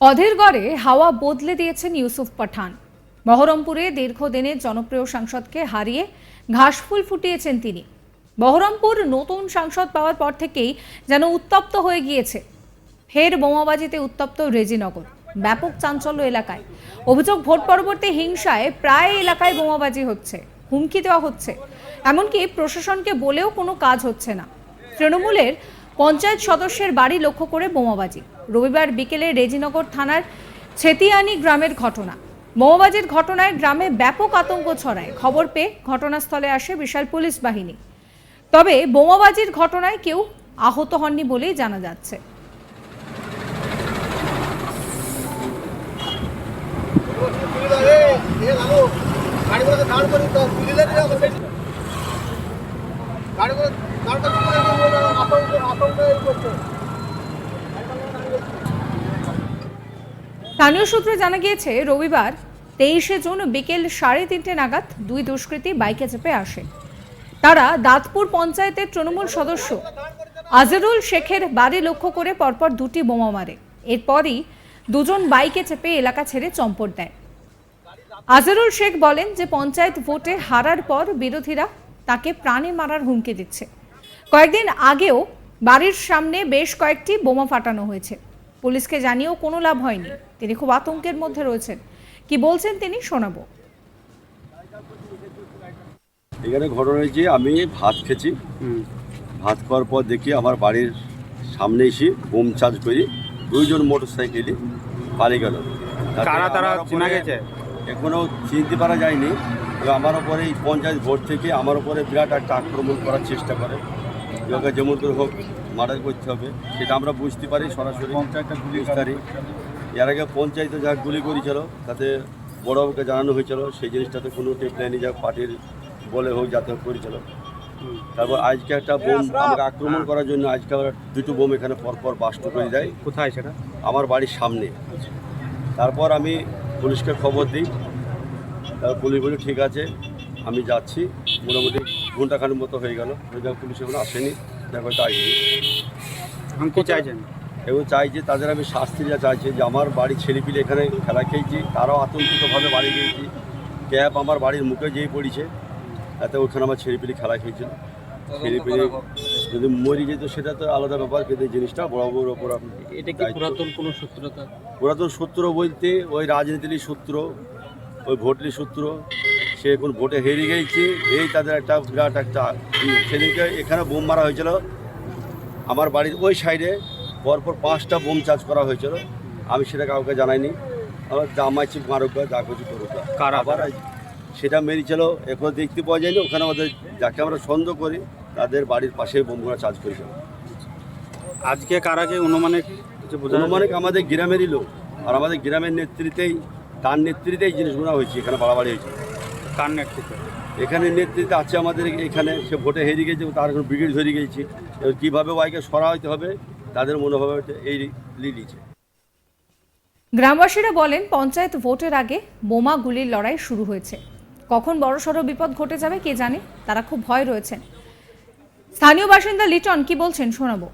অধীর গড়ে হাওয়া বদলে দিয়েছেন ইউসুফ পাঠান। বহরমপুরে দীর্ঘদিনের জনপ্রিয় সাংসদকে হারিয়ে ঘাসফুল ফুটিয়েছেন তিনি। বহরমপুর নতুন সাংসদ পাওয়ার পর থেকেই যেন উত্তপ্ত হয়ে গিয়েছে। ফের বোমাবাজিতে উত্তপ্ত রেজিনগর, ব্যাপক চাঞ্চল্য এলাকায়। অভিযোগ ভোট পরবর্তী হিংসায় প্রায় এলাকায় বোমাবাজি হচ্ছে, হুমকি দেওয়া হচ্ছে। এমনকি প্রশাসনকে বলেও কোনো কাজ হচ্ছে না। তৃণমূলের পঞ্চায়েত সদস্যের বাড়ি লক্ষ্য করে বোমাবাজি। রবিবার বিকেলে রেজিনগর থানার ছেতিয়ানি গ্রামের ঘটনা। মৌবাজির ঘটনায় গ্রামে ব্যাপক আতঙ্ক ছড়ায়। খবর পেয়ে ঘটনাস্থলে আসে বিশাল পুলিশ বাহিনী। তবে বোমাবাজির ঘটনায় কেউ আহত হননি বলেই জানা যাচ্ছে। স্থানীয় সূত্রে জানা গিয়েছে, রবিবার তেইশে জুন বিকেল সাড়ে তিনটে নাগাদ দুই দুষ্কৃতী বাইকে চেপে আসে। তারা দাঁতপুর পঞ্চায়েতের তৃণমূল সদস্য আজরুল শেখের বাড়ি লক্ষ্য করে পরপর দুটি বোমা মারে। এরপরই দুজন বাইকে চেপে এলাকা ছেড়ে চম্পট দেয়। আজরুল শেখ বলেন যে, পঞ্চায়েত ভোটে হারার পর বিরোধীরা তাকে প্রাণে মারার হুমকি দিচ্ছে। কয়েকদিন আগেও বাড়ির সামনে বেশ কয়েকটি বোমা ফাটানো হয়েছে। পুলিশকে জানিয়েও কোনো লাভ হয়নি। তিনি খুব আতঙ্কের মধ্যে রয়েছেন। কি বলছেন তিনি শোনাবো। এখানে ঘটনা হয়েছে আমি ভাত খেছি ভাত খাওয়ার পর দেখি আমার বাড়ির সামনে এসে বোম চার্জ করি দুইজন মোটর সাইকেলে পালিয়ে গেল। কারা তারা আমার চেনা গেছে? এখনও চিনতে পারা যায়নি। আমার ওপরে এই পঞ্চায়েত ভোট থেকে আমার ওপরে বিরাট একটা আক্রমণ করার চেষ্টা করে। যেমন করে হোক মার্ডার করতে হবে সেটা আমরা বুঝতে পারি সরাসরি। পঞ্চায়েতটা গুলি এর আগে পঞ্চায়েতে যা গুলি করেছিল তাতে বড়বাবুকে জানানো হয়েছিল সেই জিনিসটাতে কোনো প্ল্যানই যা পার্টির বলে হোক যাতে হোক করেছিল। তারপর আজকে একটা বোম আমাকে আক্রমণ করার জন্য আজকে আবার দুটো বোম এখানে পরপর বাস্ট করে দেয়। কোথায় সেটা? আমার বাড়ির সামনে। তারপর আমি পুলিশকে খবর দিই। তারপর পুলিশ বলে ঠিক আছে আমি যাচ্ছি। মোটামুটি ঘন্টাখানেক মতো হয়ে গেল। হয়ে যাওয়া পুলিশ এখনও আসেনি দেখো তাই কি চাইছেন? এবং চাইছে তাদের আমি শাস্তি যা চাইছি যে আমার বাড়ির ছেলেপিলে এখানে খেলা খেয়েছি তারাও আতঙ্কিতভাবে বাড়ি গিয়েছি। ক্যাব আমার বাড়ির মুখে যেই পড়েছে তাতে ওখানে আমার ছেলেপিলি খেলা খেয়েছিল ছেলেপিলি যদি মরি যেত সেটা তো আলাদা ব্যাপার কিন্তু এই জিনিসটা বড় বড় ওপর এটা কি পুরাতন কোনো সূত্রতা? পুরাতন সূত্র বলতে ওই রাজনীতির সূত্র ওই ভোটলি সূত্র। সে এখন ভোটে হেরে গেছে এই তাদের একটা বিরাট একটা। সেদিনকে এখানে বোম মারা হয়েছিল আমার বাড়ির ওই সাইডে পরপর পাঁচটা বোম চার্জ করা হয়েছিল। আমি সেটা কাউকে জানাইনি। আমার জামাইছি মারুক যা করছি করুক। কারা? আবার সেটা মেরেছিল এখন দেখতে পাওয়া যায়নি। ওখানে আমাদের যাকে আমরা সন্দেহ করি তাদের বাড়ির পাশে বোমগুলো চার্জ করেছিল। আজকে কারাকে অনুমানে কিছু অনুমানিক আমাদের গ্রামেরই লোক। আর আমাদের গ্রামের নেতৃত্বেই তার নেতৃত্বেই জিনিসগুলো হয়েছে এখানে বাড়াবাড়ি হয়েছে। কার নেতৃত্বে? এখানে নেতৃত্বে আছে আমাদের এখানে, সে ভোটে হেরে গেছে, তার এখন ব্রিগেড ধরে গেছে। এবার কীভাবে ওয়াইকে সরা হইতে হবে, তাদের মনোভাব এই লিলিছে গ্রামবাসীরা বলেন, পঞ্চায়েত ভোটের আগে বোমা গুলির লড়াই শুরু হয়েছে। কখন বড়সড় বিপদ ঘটে যাবে, কে জানে? তারা খুব ভয় রয়েছেন। স্থানীয় বাসিন্দা লিটন কি বলছেন শোনাবো।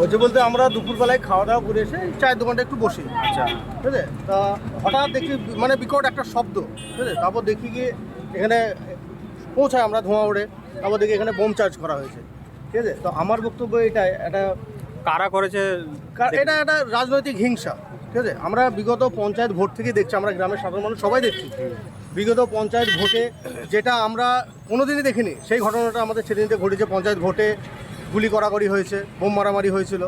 হয়েছে বলতে আমরা দুপুরবেলায় খাওয়া দাওয়া করে এসে চায়ের দোকানটা একটু বসি। আচ্ছা। ঠিক আছে? তা হঠাৎ দেখি মানে বিকট একটা শব্দ ঠিক আছে? তারপর দেখি গিয়ে এখানে পৌঁছায় আমরা ধোঁয়া ওড়ে তারপর দেখি এখানে বোম চার্জ করা হয়েছে ঠিক আছে? তো আমার বক্তব্য এটাই এটা কারা করেছে? কার- এটা একটা রাজনৈতিক হিংসা ঠিক আছে? আমরা বিগত পঞ্চায়েত ভোট থেকে দেখছি আমরা গ্রামের সাধারণ মানুষ সবাই দেখছি। বিগত পঞ্চায়েত ভোটে যেটা আমরা কোনোদিনই দেখিনি সেই ঘটনাটা আমাদের ছেলেদিনতে ঘটেছে পঞ্চায়েত ভোটে। গুলি করাকরি হয়েছে, বোম মারামারি হয়েছিল,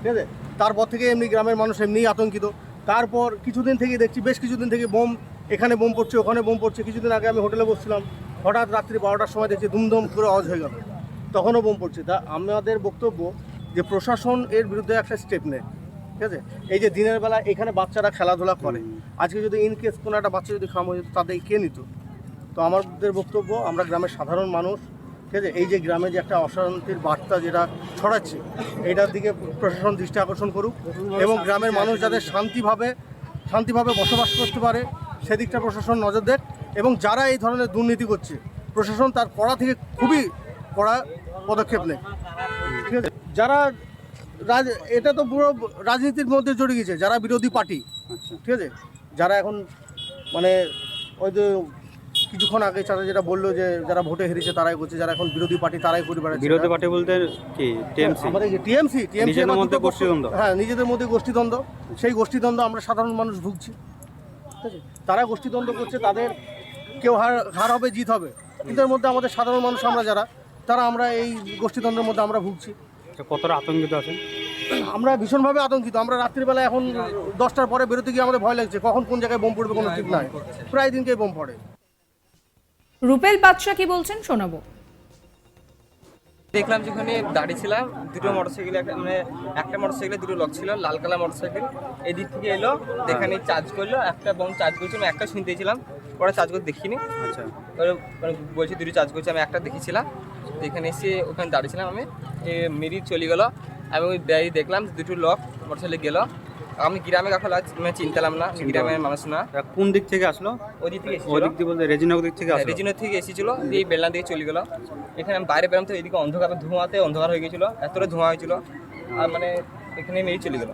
ঠিক আছে? তারপর থেকে এমনি গ্রামের মানুষ এমনিই আতঙ্কিত। তারপর কিছুদিন থেকে দেখছি, বেশ কিছুদিন থেকে বোম, এখানে বোম পড়ছে, ওখানে বোম পড়ছে। কিছুদিন আগে আমি হোটেলে বসছিলাম, হঠাৎ রাত্রি বারোটার সময় দেখছি ধুমধুম করে অজ হয়ে গেল। তখনও বোম পড়ছে। তা আমাদের বক্তব্য যে প্রশাসন এর বিরুদ্ধে একটা স্টেপ নেয়, ঠিক আছে? এই যে দিনের বেলা এখানে বাচ্চারা খেলাধুলা করে। আজকে যদি ইন কেস কোনো একটা বাচ্চা যদি খাম হয়ে যেত, তাদের কে নিত? তো আমাদের বক্তব্য, আমরা গ্রামের সাধারণ মানুষ ঠিক আছে? এই যে গ্রামে যে একটা অশান্তির বার্তা যেটা ছড়াচ্ছে এটার দিকে প্রশাসন দৃষ্টি আকর্ষণ করুক এবং গ্রামের মানুষ যাতে শান্তিভাবে শান্তিভাবে বসবাস করতে পারে সেদিকটা প্রশাসন নজর দেখ এবং যারা এই ধরনের দুর্নীতি করছে প্রশাসন তার কড়া থেকে খুবই কড়া পদক্ষেপ নেয় ঠিক আছে? যারা রাজ এটা তো পুরো রাজনীতির মধ্যে জড়িয়ে গেছে যারা বিরোধী পার্টি। আচ্ছা। ঠিক আছে? যারা এখন মানে ওই যে কিছুক্ষণ আগে তারা যেটা বলল যে যারা ভোটে হেরেছে তারাই করছে যারা এখন বিরোধী পার্টি তারাই করে বেড়াচ্ছে। বিরোধী পার্টি বলতে কি টিএমসি? আমাদের টিএমসি টিএমসি নিজেদের মধ্যে গোষ্ঠীদ্বন্দ্ব। হ্যাঁ নিজেদের মধ্যে গোষ্ঠীদ্বন্দ্ব। সেই গোষ্ঠীদ্বন্দ্ব আমরা সাধারণ মানুষ ভুগছি। ঠিক আছে? তারা গোষ্ঠীদ্বন্দ্ব করছে তাদের কেউ হার হার হবে জিত হবে। কিন্তু এর মধ্যে আমাদের সাধারণ মানুষ আমরা যারা তারা আমরা এই গোষ্ঠীদ্বন্দ্বের মধ্যে আমরা ভুগছি। আচ্ছা, কতটা আতঙ্কিত আছেন? আমরা ভীষণভাবে আতঙ্কিত। আমরা রাত্রিবেলা এখন দশটার পরে বেরোতে গিয়ে আমাদের ভয় লাগছে কখন কোন জায়গায় বোম পড়বে কোনো ঠিক নাই। প্রায় দিনকেই বোম পড়ে। রুপেল বাদশা কি বলছেন শোনাবো। দেখলাম যেখানে দাঁড়িয়েছিলাম দুটো মোটরসাইকেল একটা মানে একটা মোটরসাইকেলে দুটো লক ছিল লাল কালার মোটরসাইকেল এদিক থেকে এলো এখানে চার্জ করল একটা বম চার্জ করেছিল আমি একটা শুনতেছিলাম ওরা চার্জ করতে দেখিনি। আচ্ছা। মানে দুটো চার্জ করছে আমি একটা দেখেছিলাম। এখানে এসে ওখানে দাঁড়িয়েছিলাম আমি এ মেরি চলে গেলো আমি ওই দেখলাম দুটো লক মোটরসাইকেল গেলো। আমি গ্রামে কাকল মানে চিনতাম না গ্রামের মানুষ না। কোন দিক থেকে আসলো? ওই দিক থেকে ওই এসেছিল দিক দিয়ে বলতে রেজিনগর দিক থেকে আসলো। রেজিনোর থেকে এসেছিল দিয়ে এই বেলনা দিকে চলে গেলো। এখানে আমি বাইরে বেরোম তো এদিকে অন্ধকার ধোঁয়াতে অন্ধকার হয়ে গেছিল এতটা ধোঁয়া হয়েছিল। আর মানে এখানে মেরে চলে গেলো।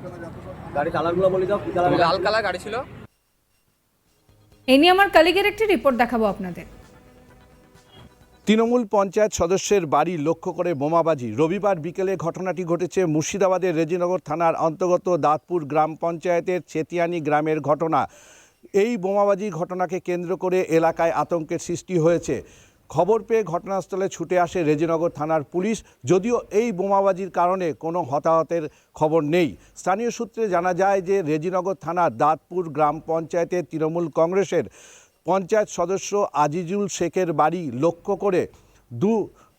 গাড়ি কালারগুলো বলে যাও লাল কালার গাড়ি ছিল। এ নিয়ে আমার কালিগের একটি রিপোর্ট দেখাবো আপনাদের। তৃণমূল পঞ্চায়েত সদস্যের বাড়ি লক্ষ্য করে বোমাবাজি। রবিবার বিকেলে ঘটনাটি ঘটেছে মুর্শিদাবাদের রেজিনগর থানার অন্তর্গত দাঁতপুর গ্রাম পঞ্চায়েতের চেতিয়ানি গ্রামের ঘটনা। এই বোমাবাজি ঘটনাকে কেন্দ্র করে এলাকায় আতঙ্কের সৃষ্টি হয়েছে। খবর পেয়ে ঘটনাস্থলে ছুটে আসে রেজিনগর থানার পুলিশ। যদিও এই বোমাবাজির কারণে কোনো হতাহতের খবর নেই। স্থানীয় সূত্রে জানা যায় যে রেজিনগর থানার দাঁতপুর গ্রাম পঞ্চায়েতের তৃণমূল কংগ্রেসের পঞ্চায়েত সদস্য আজিজুল শেখের বাড়ি লক্ষ্য করে দু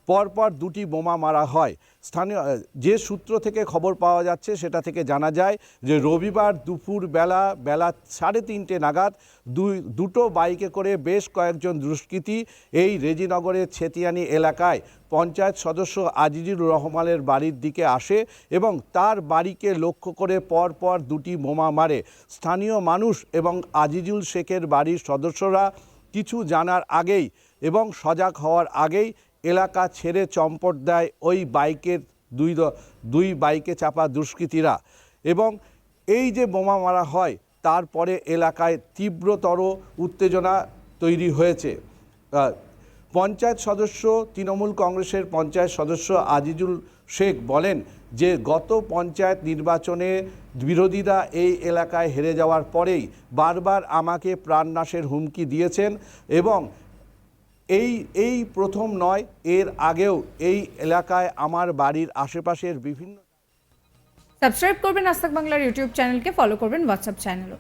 পরপর দুটি বোমা মারা হয়। স্থানীয় যে সূত্র থেকে খবর পাওয়া যাচ্ছে সেটা থেকে জানা যায় যে রবিবার দুপুর বেলা বেলা সাড়ে তিনটে নাগাদ দুই, দুটো বাইকে করে বেশ কয়েকজন দুষ্কৃতী এই রেজিনগরের ছেতিয়ানি এলাকায় পঞ্চায়েত সদস্য আজিজুর রহমানের বাড়ির দিকে আসে এবং তার বাড়িকে লক্ষ্য করে পর পর দুটি বোমা মারে। স্থানীয় মানুষ এবং আজিজুল শেখের বাড়ির সদস্যরা কিছু জানার আগেই এবং সজাগ হওয়ার আগেই এলাকা ছেড়ে চম্পট দেয় ওই বাইকের দুই দুই বাইকে চাপা দুষ্কৃতীরা। এবং এই যে বোমা মারা হয়, তারপরে এলাকায় তীব্রতর উত্তেজনা তৈরি হয়েছে। পঞ্চায়েত সদস্য, তৃণমূল কংগ্রেসের পঞ্চায়েত সদস্য আজিজুল শেখ বলেন যে, গত পঞ্চায়েত নির্বাচনে বিরোধীরা এই এলাকায় হেরে যাওয়ার পরেই বারবার আমাকে প্রাণনাশের হুমকি দিয়েছেন এবং এই এই প্রথম নয়, এর আগেও এই এলাকায় আমার বাড়ির আশেপাশের বিভিন্ন সাবস্ক্রাইব করবেন আস্তাক বাংলার ইউটিউব চ্যানেলকে ফলো করবেন হোয়াটসঅ্যাপ চ্যানেলও